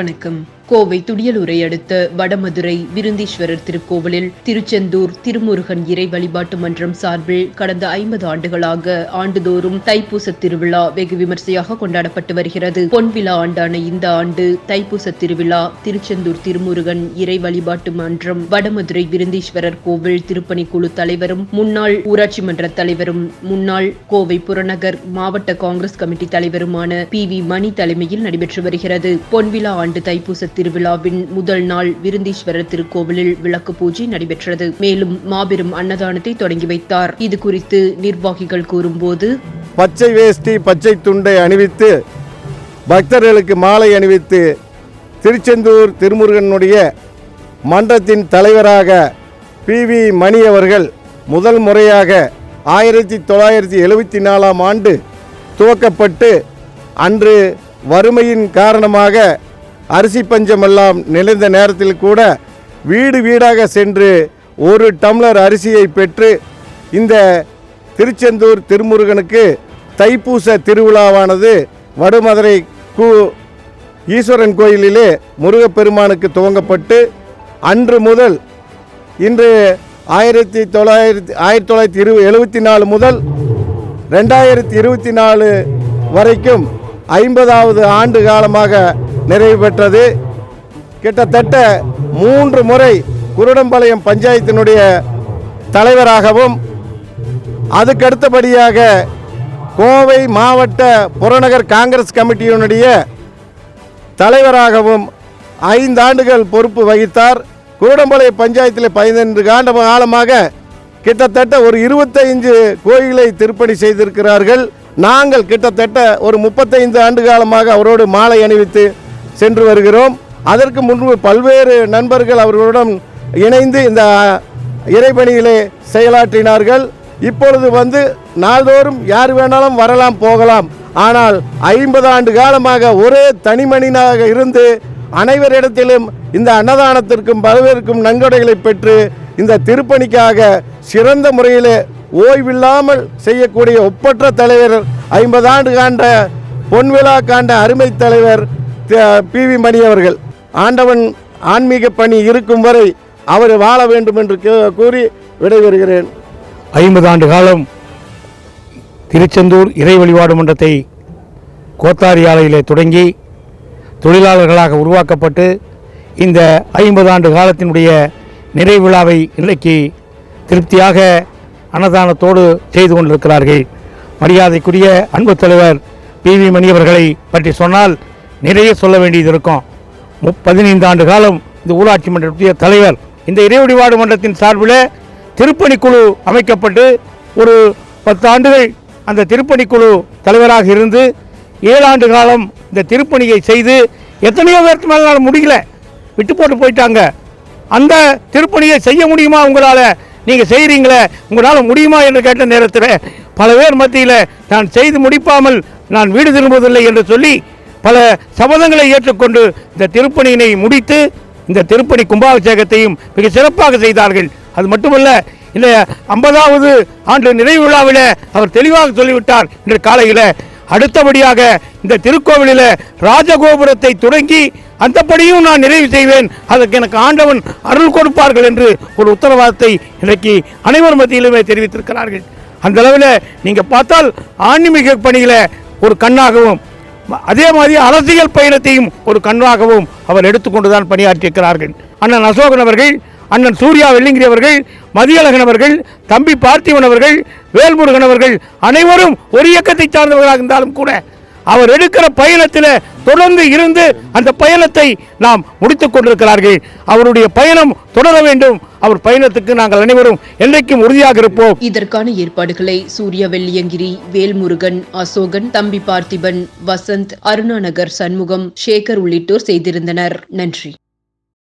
வணக்கம் கோவை துடியலூரை அடுத்த வடமதுரை விருந்தீஸ்வரர் திருக்கோவிலில் திருச்செந்தூர் திருமுருகன் இறை வழிபாட்டு மன்றம் சார்பில் கடந்த ஐம்பது ஆண்டுகளாக ஆண்டுதோறும் தைப்பூச திருவிழா வெகு விமர்சையாக கொண்டாடப்பட்டு வருகிறது. பொன்விழா ஆண்டான இந்த ஆண்டு தைப்பூச திருவிழா திருச்செந்தூர் திருமுருகன் இறை வழிபாட்டு மன்றம் வடமதுரை விருந்தீஸ்வரர் கோவில் திருப்பணிக்குழு தலைவரும் முன்னாள் ஊராட்சி மன்ற தலைவரும் முன்னாள் கோவை புறநகர் மாவட்ட காங்கிரஸ் கமிட்டி தலைவருமான பி வி மணி தலைமையில் நடைபெற்று வருகிறது. பொன்விழா ஆண்டு தைப்பூச திருவிழாவின் முதல் நாள் விருந்தீஸ்வரர் திருக்கோவிலில் விளக்கு பூஜை நடைபெற்றது. மேலும் மாபெரும் அன்னதானத்தை தொடங்கி வைத்தார். இது குறித்து நிர்வாகிகள் கூறும்போது பச்சை வேஷ்டி பச்சை துண்டை அணிவித்து பக்தர்களுக்கு மாலை அணிவித்து திருச்செந்தூர் திருமுருகனுடைய மன்றத்தின் தலைவராக பி. வி. மணி அவர்கள் முதல் முறையாக ஆயிரத்தி தொள்ளாயிரத்தி எழுபத்தி நாலாம் ஆண்டு துவக்கப்பட்டு அன்று வறுமையின் காரணமாக அரிசி பஞ்சமெல்லாம் நிறைந்த நேரத்தில் கூட வீடு வீடாக சென்று ஒரு டம்ளர் அரிசியை பெற்று இந்த திருச்செந்தூர் திருமுருகனுக்கு தைப்பூச திருவிழாவானது வடுமதுரை கு ஈஸ்வரன் கோயிலிலே முருகப்பெருமானுக்கு துவங்கப்பட்டு அன்று முதல் இன்று ஆயிரத்தி தொள்ளாயிரத்தி ஆயிரத்தி தொள்ளாயிரத்தி இரு எழுபத்தி நாலு முதல் ரெண்டாயிரத்தி இருபத்தி நாலு வரைக்கும் ஐம்பதாவது ஆண்டு காலமாக நிறைவு பெற்றது. கிட்டத்தட்ட மூன்று முறை குருடம்பாளையம் பஞ்சாயத்தினுடைய தலைவராகவும் அதுக்கடுத்தபடியாக கோவை மாவட்ட புறநகர் காங்கிரஸ் கமிட்டியினுடைய தலைவராகவும் ஐந்து ஆண்டுகள் பொறுப்பு வகித்தார். குருடம்பாளைய பஞ்சாயத்தில் பதினைந்து ஆண்டு காலமாக கிட்டத்தட்ட ஒரு இருபத்தைந்து கோயிலை திருப்பணி செய்திருக்கிறார்கள். நாங்கள் கிட்டத்தட்ட ஒரு முப்பத்தைந்து ஆண்டு காலமாக அவரோடு மாலை அணிவித்து சென்று வருகிறோம். அதற்கு முன்பு பல்வேறு நண்பர்கள் அவர்களுடன் இணைந்து இந்த இறைபணியிலே செயலாற்றினார்கள். இப்பொழுது வந்து நாள்தோறும் யார் வேணாலும் வரலாம் போகலாம். ஆனால் ஐம்பது ஆண்டு காலமாக ஒரே தனிமனிதனாக இருந்து அனைவரிடத்திலும் இந்த அன்னதானத்திற்கும் பலவிற்கும் நன்கொடைகளை பெற்று இந்த திருப்பணிக்காக சிறந்த முறையில் ஓய்வில்லாமல் செய்யக்கூடிய ஒப்பற்ற தலைவர் ஐம்பது ஆண்டு காண்ட பொன்விழா காண்ட அருமை தலைவர் பி வி மணி அவர்கள் ஆண்டவன் ஆன்மீக பணி இருக்கும் வரை அவர் வாழ வேண்டும் என்று கூறி விடைபெறுகிறேன். ஐம்பது ஆண்டு காலம் திருச்செந்தூர் இறை வழிபாடு மன்றத்தை கோத்தாரி ஆலையிலே தொடங்கி தொழிலாளர்களாக உருவாக்கப்பட்டு இந்த ஐம்பது ஆண்டு காலத்தினுடைய நிறைவு விழாவை இன்றைக்கு திருப்தியாக அன்னதானத்தோடு செய்து கொண்டிருக்கிறார்கள். மரியாதைக்குரிய அன்பு தலைவர் பி வி மணி அவர்களை பற்றி சொன்னால் நிறைய சொல்ல வேண்டியது இருக்கும். பதினைந்து ஆண்டு காலம் இந்த ஊராட்சி மன்றத்துடைய தலைவர் இந்த இறை வார்டு மன்றத்தின் சார்பில் திருப்பணிக்குழு அமைக்கப்பட்டு ஒரு பத்து ஆண்டுகள் அந்த திருப்பணிக்குழு தலைவராக இருந்து ஏழாண்டு காலம் இந்த திருப்பணியை செய்து எத்தனையோ பேருக்கு மேலால் முடியல. விட்டு போட்டு போயிட்டாங்க. அந்த திருப்பணியை செய்ய முடியுமா உங்களால்? நீங்கள் செய்கிறீங்களே உங்களால் முடியுமா என்று கேட்ட நேரத்தில் பல பேர் மத்தியில் நான் செய்து முடிப்பாமல் நான் வீடு திரும்புவதில்லை என்று சொல்லி பல சபதங்களை ஏற்றுக்கொண்டு இந்த திருப்பணியினை முடித்து இந்த திருப்பணி கும்பாபிஷேகத்தையும் மிக சிறப்பாக செய்தார்கள். அது மட்டுமல்ல இந்த ஐம்பதாவது ஆண்டு நிறைவு விழாவில் அவர் தெளிவாக சொல்லிவிட்டார். இன்று காலையில் அடுத்தபடியாக இந்த திருக்கோவிலில் ராஜகோபுரத்தை தொடங்கி அந்தபடியும் நான் நிறைவு செய்வேன். அதற்கு எனக்கு ஆண்டவன் அருள் கொடுப்பார்கள் என்று ஒரு உத்தரவாதத்தை இன்றைக்கு அனைவர் மத்தியிலுமே தெரிவித்திருக்கிறார்கள். அந்த அளவில் நீங்கள் பார்த்தால் ஆன்மீக பணியில் ஒரு கண்ணாகவும் அதே மாதிரி அரசியல் பயணத்தையும் ஒரு கண்ணாகவும் அவர் எடுத்துக்கொண்டுதான் பணியாற்றியிருக்கிறார்கள். அண்ணன் அசோகன் அவர்கள் அண்ணன் சூர்யா வெள்ளிங்கிரி அவர்கள் மதியழகன் அவர்கள் தம்பி பார்த்திவன் அவர்கள் வேல்முருகன் அவர்கள் அனைவரும் ஒரு இயக்கத்தை சார்ந்தவர்களாக இருந்தாலும் கூட அவர் எடுக்கிற பயணத்தில் தொடர்ந்து இருந்து அந்த பயணத்தை நாம் முடித்துக் கொண்டிருக்கிறார்கள். அவருடைய பயணம் தொடர வேண்டும். அவர் பயணத்துக்கு நாங்கள் அனைவரும் என்றைக்கும் உறுதியாக இருப்போம். இதற்கான ஏற்பாடுகளை சூரிய வெள்ளியங்கிரி வேல்முருகன் அசோகன் தம்பி பார்த்திபன் வசந்த் அருணாநகர் சண்முகம் சேகர் உள்ளிட்டோர் செய்திருந்தனர். நன்றி.